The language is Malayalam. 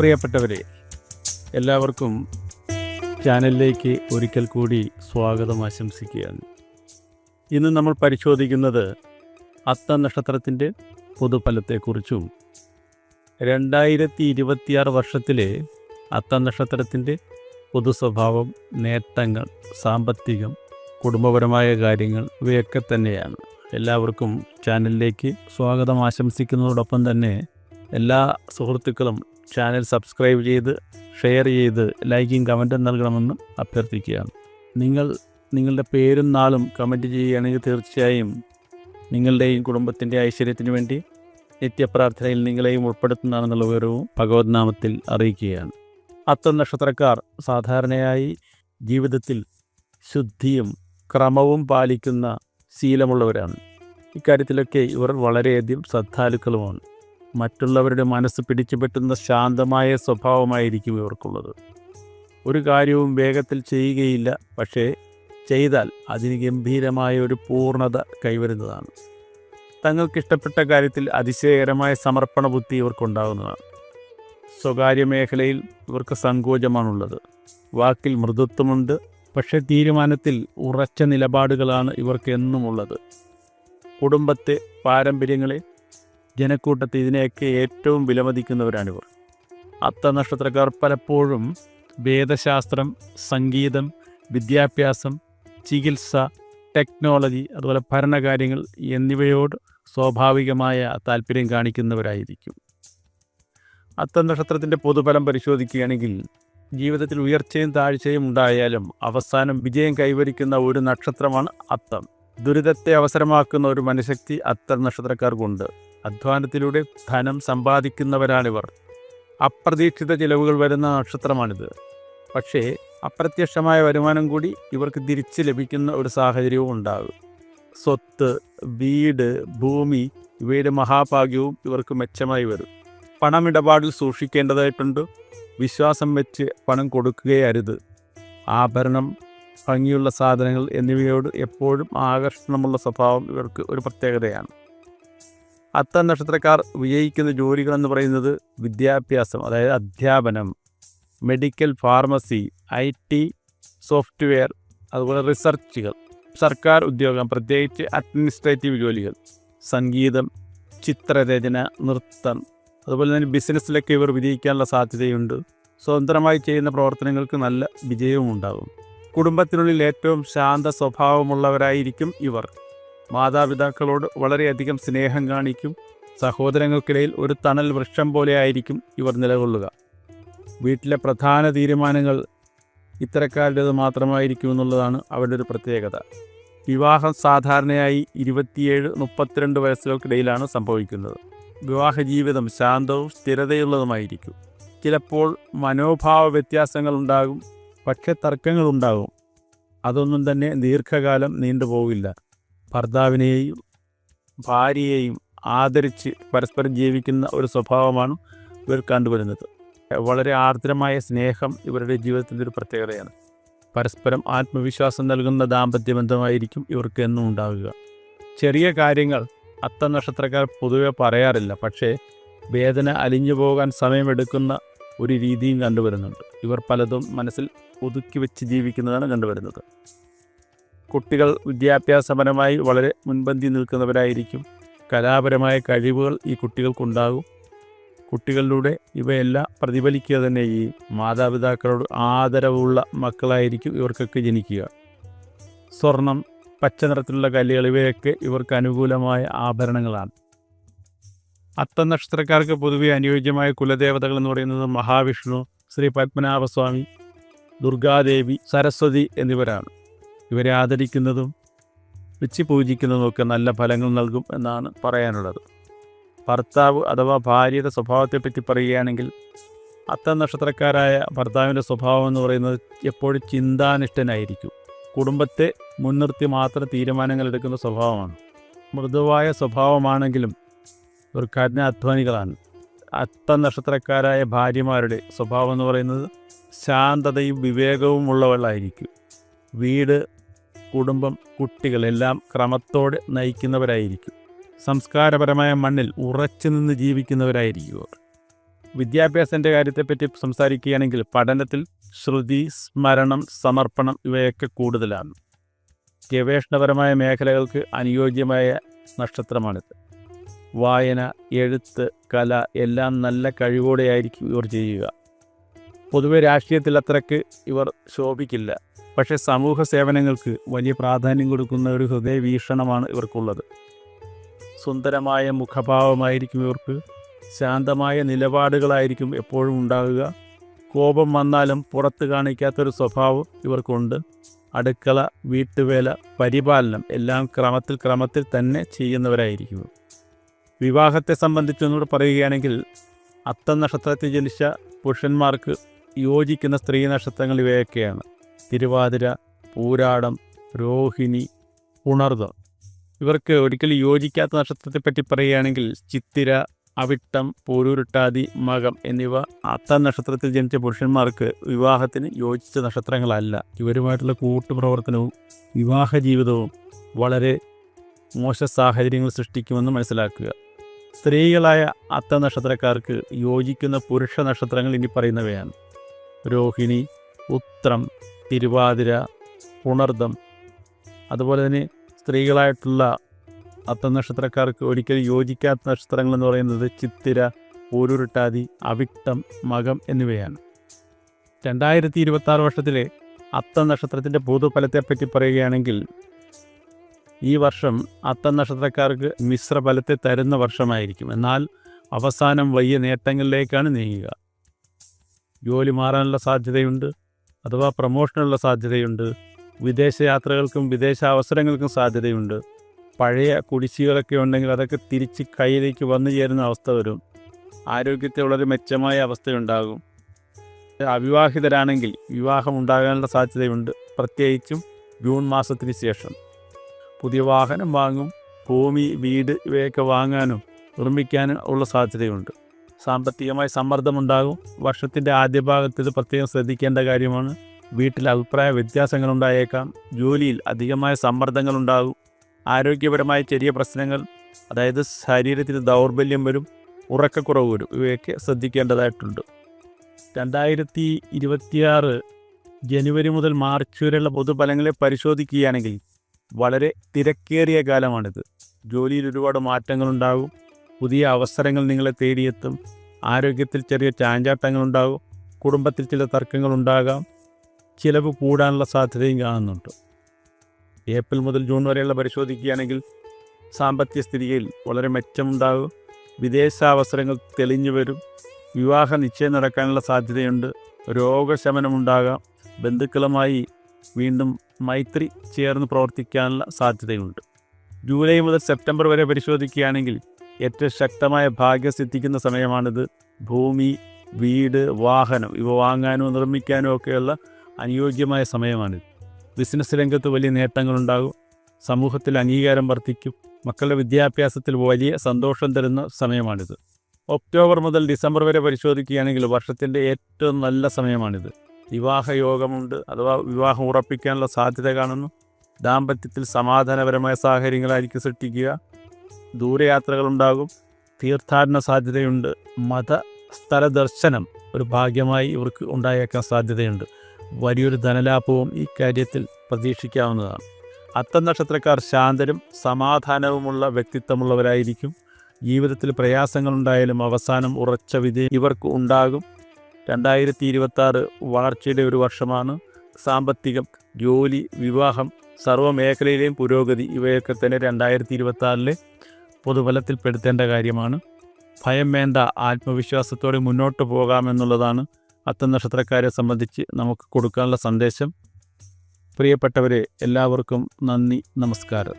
പ്രിയപ്പെട്ടവരെ എല്ലാവർക്കും ചാനലിലേക്ക് ഒരിക്കൽ കൂടി സ്വാഗതം ആശംസിക്കുകയാണ്. ഇന്ന് നമ്മൾ പരിശോധിക്കുന്നത് അത്ത നക്ഷത്രത്തിന്റെ പൊതുഫലത്തെക്കുറിച്ചും രണ്ടായിരത്തി ഇരുപത്തിയാറ് വർഷത്തിലെ അത്ത നക്ഷത്രത്തിന്റെ പൊതു സ്വഭാവം നേട്ടങ്ങൾ സാമ്പത്തികം കുടുംബപരമായ കാര്യങ്ങൾ ഇവയൊക്കെ തന്നെയാണ്. എല്ലാവർക്കും ചാനലിലേക്ക് സ്വാഗതം ആശംസിക്കുന്നതോടൊപ്പം തന്നെ എല്ലാ സുഹൃത്തുക്കളും ചാനൽ സബ്സ്ക്രൈബ് ചെയ്ത് ഷെയർ ചെയ്ത് ലൈക്കും കമന്റും നൽകണമെന്ന് അഭ്യർത്ഥിക്കുകയാണ്. നിങ്ങൾ നിങ്ങളുടെ പേരും നാളും കമന്റ് ചെയ്യുകയാണെങ്കിൽ തീർച്ചയായും നിങ്ങളുടെയും കുടുംബത്തിന്റെ ഐശ്വര്യത്തിന് വേണ്ടി നിത്യപ്രാർത്ഥനയിൽ നിങ്ങളെയും ഉൾപ്പെടുത്തുന്നതാണെന്നുള്ള വിവരവും ഭഗവത് നാമത്തിൽ അറിയിക്കുകയാണ്. അത്തം നക്ഷത്രക്കാർ സാധാരണയായി ജീവിതത്തിൽ ശുദ്ധിയും ക്രമവും പാലിക്കുന്ന ശീലമുള്ളവരാണ്. ഇക്കാര്യത്തിലൊക്കെ ഇവർ വളരെയധികം ശ്രദ്ധാലുക്കളുമാണ്. മറ്റുള്ളവരുടെ മനസ്സ് പിടിച്ചുപറ്റുന്ന ശാന്തമായ സ്വഭാവമായിരിക്കും ഇവർക്കുള്ളത്. ഒരു കാര്യവും വേഗത്തിൽ ചെയ്യുകയില്ല പക്ഷേ ചെയ്താൽ അതിന് ഗംഭീരമായ ഒരു പൂർണത കൈവരുന്നതാണ്. തങ്ങൾക്കിഷ്ടപ്പെട്ട കാര്യത്തിൽ അതിശയകരമായ സമർപ്പണ ബുദ്ധി ഇവർക്കുണ്ടാകുന്നതാണ്. സ്വകാര്യ മേഖലയിൽ ഇവർക്ക് സങ്കോചമാണുള്ളത്. വാക്കിൽ മൃദുത്വമുണ്ട് പക്ഷേ തീരുമാനത്തിൽ ഉറച്ച നിലപാടുകളാണ് ഇവർക്ക് എന്നുമുള്ളത് കുടുംബത്തെ പാരമ്പര്യങ്ങളെ ജനക്കൂട്ടത്തെ ഇതിനെയൊക്കെ ഏറ്റവും വിലമതിക്കുന്നവരാണിവർ. അത്ത നക്ഷത്രക്കാർ പലപ്പോഴും വേദശാസ്ത്രം സംഗീതം വിദ്യാഭ്യാസം ചികിത്സ ടെക്നോളജി അതുപോലെ ഭരണകാര്യങ്ങൾ എന്നിവയോട് സ്വാഭാവികമായ താല്പര്യം കാണിക്കുന്നവരായിരിക്കും. അത്ത നക്ഷത്രത്തിന്റെ പൊതുഫലം പരിശോധിക്കുകയാണെങ്കിൽ ജീവിതത്തിൽ ഉയർച്ചയും താഴ്ചയും ഉണ്ടായാലും അവസാനം വിജയം കൈവരിക്കുന്ന ഒരു നക്ഷത്രമാണ് അത്തം. ദുരിതത്തെ അവസരമാക്കുന്ന ഒരു മനഃശക്തി അത്തം നക്ഷത്രക്കാർക്കുണ്ട് അധ്വാനത്തിലൂടെ ധനം സമ്പാദിക്കുന്നവരാണിവർ. അപ്രതീക്ഷിത ചിലവുകൾ വരുന്ന നക്ഷത്രമാണിത്. പക്ഷേ അപ്രത്യക്ഷമായ വരുമാനം കൂടി ഇവർക്ക് തിരിച്ച് ലഭിക്കുന്ന ഒരു സാഹചര്യവും ഉണ്ടാകും. സ്വത്ത് വീട് ഭൂമി ഇവയുടെ മഹാഭാഗ്യവും ഇവർക്ക് മെച്ചമായി വരും. പണമിടപാടിൽ സൂക്ഷിക്കേണ്ടതായിട്ടുണ്ട്. വിശ്വാസം വെച്ച് പണം കൊടുക്കുകയരുത്. ആഭരണം ഭംഗിയുള്ള സാധനങ്ങൾ എന്നിവയോട് എപ്പോഴും ആകർഷണമുള്ള സ്വഭാവം ഇവർക്ക് ഒരു പ്രത്യേകതയാണ്. അത്ത നക്ഷത്രക്കാർ വിജയിക്കുന്ന ജോലികളെന്ന് പറയുന്നത് വിദ്യാഭ്യാസം അതായത് അധ്യാപനം medical pharmacy I T software അതുപോലെ റിസർച്ചുകൾ സർക്കാർ ഉദ്യോഗം പ്രത്യേകിച്ച് അഡ്മിനിസ്ട്രേറ്റീവ് ജോലികൾ സംഗീതം ചിത്രരചന നൃത്തം അതുപോലെ തന്നെ ബിസിനസ്സിലൊക്കെ ഇവർ വിജയിക്കാനുള്ള സാധ്യതയുണ്ട്. സ്വതന്ത്രമായി ചെയ്യുന്ന പ്രവർത്തനങ്ങൾക്ക് നല്ല വിജയവും ഉണ്ടാകും. കുടുംബത്തിനുള്ളിൽ ഏറ്റവും ശാന്ത സ്വഭാവമുള്ളവരായിരിക്കും ഇവർ. മാതാപിതാക്കളോട് വളരെയധികം സ്നേഹം കാണിക്കും. സഹോദരങ്ങൾക്കിടയിൽ ഒരു തണൽ വൃക്ഷം പോലെ ആയിരിക്കും ഇവർ നിലകൊള്ളുക. വീട്ടിലെ പ്രധാന തീരുമാനങ്ങൾ ഇത്തരക്കാരുടേത് മാത്രമായിരിക്കും എന്നുള്ളതാണ് അവരുടെ ഒരു പ്രത്യേകത. വിവാഹം സാധാരണയായി ഇരുപത്തിയേഴ് മുപ്പത്തിരണ്ട് വയസ്സുകൾക്കിടയിലാണ് സംഭവിക്കുന്നത്. വിവാഹ ജീവിതം ശാന്തവും സ്ഥിരതയുള്ളതുമായിരിക്കും. ചിലപ്പോൾ മനോഭാവ വ്യത്യാസങ്ങൾ ഉണ്ടാകും പക്ഷേ തർക്കങ്ങളുണ്ടാകും അതൊന്നും തന്നെ ദീർഘകാലം നീണ്ടുപോകില്ല. ഭർത്താവിനെയും ഭാര്യയെയും ആദരിച്ച് പരസ്പരം ജീവിക്കുന്ന ഒരു സ്വഭാവമാണ് ഇവർ കണ്ടുവരുന്നത്. വളരെ ആർദ്രമായ സ്നേഹം ഇവരുടെ ജീവിതത്തിന്റെ ഒരു പ്രത്യേകതയാണ്. പരസ്പരം ആത്മവിശ്വാസം നൽകുന്ന ദാമ്പത്യ ബന്ധമായിരിക്കും ഇവർക്ക് എന്നും ഉണ്ടാകുക ചെറിയ കാര്യങ്ങൾ അത്ത നക്ഷത്രക്കാർ പൊതുവെ പറയാറില്ല. പക്ഷേ വേദന അലിഞ്ഞു പോകാൻ സമയമെടുക്കുന്ന ഒരു രീതിയും കണ്ടുവരുന്നുണ്ട്. ഇവർ പലതും മനസ്സിൽ ഒതുക്കി വെച്ച് ജീവിക്കുന്നതാണ് കണ്ടുവരുന്നത്. കുട്ടികൾ വിദ്യാഭ്യാസപരമായി വളരെ മുൻപന്തി നിൽക്കുന്നവരായിരിക്കും. കലാപരമായ കഴിവുകൾ ഈ കുട്ടികൾക്കുണ്ടാകും. കുട്ടികളിലൂടെ ഇവയെല്ലാം പ്രതിഫലിക്കുക തന്നെ ഈ മാതാപിതാക്കളോട് ആദരവുള്ള മക്കളായിരിക്കും ഇവർക്കൊക്കെ ജനിക്കുക. സ്വർണം പച്ച നിറത്തിലുള്ള കല്ലുകൾ ഇവയൊക്കെ ഇവർക്ക് അനുകൂലമായ ആഭരണങ്ങളാണ്. അത്ത നക്ഷത്രക്കാർക്ക് പൊതുവെ അനുയോജ്യമായ കുലദേവതകൾ എന്ന് പറയുന്നത് മഹാവിഷ്ണു ശ്രീ പത്മനാഭസ്വാമി ദുർഗാദേവി സരസ്വതി എന്നിവരാണ്. ഇവരെ ആദരിക്കുന്നതും വെച്ച് പൂജിക്കുന്നതും ഒക്കെ നല്ല ഫലങ്ങൾ നൽകും എന്നാണ് പറയാനുള്ളത്. ഭർത്താവ് അഥവാ ഭാര്യയുടെ സ്വഭാവത്തെപ്പറ്റി പറയുകയാണെങ്കിൽ അത്ത നക്ഷത്രക്കാരായ ഭർത്താവിന്റെ സ്വഭാവം എന്ന് പറയുന്നത് എപ്പോഴും ചിന്താനിഷ്ഠനായിരിക്കും. കുടുംബത്തെ മുൻനിർത്തി മാത്രം തീരുമാനങ്ങൾ എടുക്കുന്ന സ്വഭാവമാണ്. മൃദുവായ സ്വഭാവമാണെങ്കിലും ഇവർ കഠിനാധ്വാനികളാണ് അത്ത നക്ഷത്രക്കാരായ ഭാര്യമാരുടെ സ്വഭാവം എന്ന് പറയുന്നത് ശാന്തതയും വിവേകവും ഉള്ളവളായിരിക്കും. വീട് കുടുംബം കുട്ടികളെല്ലാം ക്രമത്തോടെ നയിക്കുന്നവരായിരിക്കും. സംസ്കാരപരമായ മണ്ണിൽ ഉറച്ചു നിന്ന് ജീവിക്കുന്നവരായിരിക്കും വിദ്യാഭ്യാസത്തിന്റെ കാര്യത്തെപ്പറ്റി സംസാരിക്കുകയാണെങ്കിൽ പഠനത്തിൽ ശ്രുതി സ്മരണം സമർപ്പണം ഇവയൊക്കെ കൂടുതലാണ്. ഗവേഷണപരമായ മേഖലകൾക്ക് അനുയോജ്യമായ നക്ഷത്രമാണിത്. വായന എഴുത്ത് കല എല്ലാം നല്ല കഴിവോടെയായിരിക്കും ഇവർ ചെയ്യുക. പൊതുവെ രാഷ്ട്രീയത്തിൽ അത്രയ്ക്ക് ഇവർ ശോഭിക്കില്ല. പക്ഷേ സമൂഹ സേവനങ്ങൾക്ക് വലിയ പ്രാധാന്യം കൊടുക്കുന്ന ഒരു ഹൃദയ വീക്ഷണമാണ് ഇവർക്കുള്ളത്. സുന്ദരമായ മുഖഭാവമായിരിക്കും ഇവർക്ക്. ശാന്തമായ നിലപാടുകളായിരിക്കും എപ്പോഴും ഉണ്ടാകുക. കോപം വന്നാലും പുറത്ത് കാണിക്കാത്തൊരു സ്വഭാവം ഇവർക്കുണ്ട്. അടുക്കള വീട്ടുവേല പരിപാലനം എല്ലാം ക്രമത്തിൽ ക്രമത്തിൽ തന്നെ ചെയ്യുന്നവരായിരിക്കും. വിവാഹത്തെ സംബന്ധിച്ചൊന്നുകൂടെ പറയുകയാണെങ്കിൽ അത്തം നക്ഷത്രത്തിൽ ജനിച്ച പുരുഷന്മാർക്ക് യോജിക്കുന്ന സ്ത്രീ നക്ഷത്രങ്ങൾ ഇവയൊക്കെയാണ്. തിരുവാതിര പൂരാടം രോഹിണി ഉണർവ്. ഇവർക്ക് ഒരിക്കലും യോജിക്കാത്ത നക്ഷത്രത്തെപ്പറ്റി പറയുകയാണെങ്കിൽ ചിത്തിര അവിട്ടം പോരൂരുട്ടാതി മകം എന്നിവ അത്ത നക്ഷത്രത്തിൽ ജനിച്ച പുരുഷന്മാർക്ക് വിവാഹത്തിന് യോജിച്ച നക്ഷത്രങ്ങളല്ല. ഇവരുമായിട്ടുള്ള കൂട്ടുപ്രവർത്തനവും വിവാഹ ജീവിതവും വളരെ മോശ സാഹചര്യങ്ങൾ സൃഷ്ടിക്കുമെന്ന് മനസ്സിലാക്കുക. സ്ത്രീകളായ അത്ത നക്ഷത്രക്കാർക്ക് യോജിക്കുന്ന പുരുഷ നക്ഷത്രങ്ങൾ ഇനി പറയുന്നവയാണ്. രോഹിണി ഉത്രം തിരുവാതിര പുണർദം അതുപോലെ തന്നെ സ്ത്രീകളായിട്ടുള്ള അത്ത നക്ഷത്രക്കാർക്ക് ഒരിക്കലും യോജിക്കാത്ത നക്ഷത്രങ്ങൾ എന്ന് പറയുന്നത് ചിത്തിര പൂരുരുട്ടാതി അവിട്ടം മകം എന്നിവയാണ്. രണ്ടായിരത്തി ഇരുപത്തി ആറ് വർഷത്തിലെ അത്ത നക്ഷത്രത്തിന്റെ ഭൂതഫലത്തെപ്പറ്റി പറയുകയാണെങ്കിൽ ഈ വർഷം അത്ത നക്ഷത്രക്കാർക്ക് മിശ്ര ഫലത്തെ തരുന്ന വർഷമായിരിക്കും. എന്നാൽ അവസാനം വലിയ നേട്ടങ്ങളിലേക്കാണ് നീങ്ങുക. ജോലി മാറാനുള്ള സാധ്യതയുണ്ട്. അഥവാ പ്രമോഷനുള്ള സാധ്യതയുണ്ട്. വിദേശയാത്രകൾക്കും വിദേശ അവസരങ്ങൾക്കും സാധ്യതയുണ്ട്. പഴയ കുടിശ്ശികളൊക്കെ ഉണ്ടെങ്കിൽ അതൊക്കെ തിരിച്ച് കയ്യിലേക്ക് വന്നു ചേരുന്ന അവസ്ഥ വരും. ആരോഗ്യത്തെ വളരെ മെച്ചമായ അവസ്ഥയുണ്ടാകും. അവിവാഹിതരാണെങ്കിൽ വിവാഹം ഉണ്ടാകാനുള്ള സാധ്യതയുണ്ട്. പ്രത്യേകിച്ചും ജൂൺ മാസത്തിന് ശേഷം. പുതിയ വാഹനം വാങ്ങും ഭൂമി വീട് ഇവയൊക്കെ വാങ്ങാനും നിർമ്മിക്കാനും ഉള്ള സാധ്യതയുണ്ട്. സാമ്പത്തികമായ സമ്മർദ്ദമുണ്ടാകും. വർഷത്തിന്റെ ആദ്യ ഭാഗത്ത് ഇത് പ്രത്യേകം ശ്രദ്ധിക്കേണ്ട കാര്യമാണ്. വീട്ടിൽ അഭിപ്രായ വ്യത്യാസങ്ങൾ ഉണ്ടായേക്കാം ജോലിയിൽ അധികമായ സമ്മർദ്ദങ്ങളുണ്ടാകും. ആരോഗ്യപരമായ ചെറിയ പ്രശ്നങ്ങൾ അതായത് ശരീരത്തിന് ദൗർബല്യം വരും ഉറക്കക്കുറവ് വരും ഇവയൊക്കെ ശ്രദ്ധിക്കേണ്ടതായിട്ടുണ്ട്. രണ്ടായിരത്തി ഇരുപത്തിയാറ് ജനുവരി മുതൽ മാർച്ച് വരെയുള്ള പൊതുഫലങ്ങളെ പരിശോധിക്കുകയാണെങ്കിൽ വളരെ തിരക്കേറിയ കാലമാണിത്. ജോലിയിൽ ഒരുപാട് മാറ്റങ്ങളുണ്ടാകും. പുതിയ അവസരങ്ങൾ നിങ്ങളെ തേടിയെത്തും. ആരോഗ്യത്തിൽ ചെറിയ ചാഞ്ചാട്ടങ്ങൾ ഉണ്ടാകും കുടുംബത്തിൽ ചില തർക്കങ്ങളുണ്ടാകാം. ചിലവ് കൂടാനുള്ള സാധ്യതയും കാണുന്നുണ്ട്. ഏപ്രിൽ മുതൽ ജൂൺ വരെയുള്ള പരിശോധിക്കുകയാണെങ്കിൽ സാമ്പത്തിക സ്ഥിതിയിൽ വളരെ മെച്ചമുണ്ടാകും. വിദേശാവസരങ്ങൾ തെളിഞ്ഞു വരും. വിവാഹ നിശ്ചയം നടക്കാനുള്ള സാധ്യതയുണ്ട്. രോഗശമനമുണ്ടാകാം. ബന്ധുക്കളുമായി വീണ്ടും മൈത്രി ചേർന്ന് പ്രവർത്തിക്കാനുള്ള സാധ്യതയുണ്ട്. ജൂലൈ മുതൽ സെപ്റ്റംബർ വരെ പരിശോധിക്കുകയാണെങ്കിൽ ഏറ്റവും ശക്തമായ ഭാഗ്യം സിദ്ധിക്കുന്ന സമയമാണിത്. ഭൂമി വീട് വാഹനം ഇവ വാങ്ങാനോ നിർമ്മിക്കാനോ ഒക്കെയുള്ള അനുയോജ്യമായ സമയമാണിത്. ബിസിനസ് രംഗത്ത് വലിയ നേട്ടങ്ങളുണ്ടാകും. സമൂഹത്തിൽ അംഗീകാരം വർദ്ധിക്കും. മക്കളുടെ വിദ്യാഭ്യാസത്തിൽ വലിയ സന്തോഷം തരുന്ന സമയമാണിത്. ഒക്ടോബർ മുതൽ ഡിസംബർ വരെ പരിശോധിക്കുകയാണെങ്കിൽ വർഷത്തിന്റെ ഏറ്റവും നല്ല സമയമാണിത്. വിവാഹ യോഗമുണ്ട് അഥവാ വിവാഹം ഉറപ്പിക്കാനുള്ള സാധ്യത കാണുന്നു. ദാമ്പത്യത്തിൽ സമാധാനപരമായ സാഹചര്യങ്ങളായിരിക്കും സൃഷ്ടിക്കുക. ദൂരയാത്രകളുണ്ടാകും. തീർത്ഥാടന സാധ്യതയുണ്ട്. മത സ്ഥല ദർശനം ഒരു ഭാഗ്യമായി ഇവർക്ക് ഉണ്ടായേക്കാൻ സാധ്യതയുണ്ട്. വലിയൊരു ധനലാഭവും ഈ കാര്യത്തിൽ പ്രതീക്ഷിക്കാവുന്നതാണ്. അത്തം നക്ഷത്രക്കാർ ശാന്തരും സമാധാനവുമുള്ള വ്യക്തിത്വമുള്ളവരായിരിക്കും. ജീവിതത്തിൽ പ്രയാസങ്ങളുണ്ടായാലും അവസാനം ഉറച്ച വിധി ഇവർക്ക് ഉണ്ടാകും. രണ്ടായിരത്തി ഇരുപത്തി വളർച്ചയുടെ ഒരു വർഷമാണ് സാമ്പത്തികം ജോലി വിവാഹം സർവമേഖലയിലെയും പുരോഗതി ഇവയൊക്കെ തന്നെ രണ്ടായിരത്തി ഇരുപത്തി ആറിലെ പൊതുഫലത്തിൽപ്പെടുത്തേണ്ട കാര്യമാണ്. ഭയം വേണ്ട ആത്മവിശ്വാസത്തോടെ മുന്നോട്ട് പോകാമെന്നുള്ളതാണ് അത്ത നക്ഷത്രക്കാരെ സംബന്ധിച്ച് നമുക്ക് കൊടുക്കാനുള്ള സന്ദേശം. പ്രിയപ്പെട്ടവരെ എല്ലാവർക്കും നന്ദി നമസ്കാരം.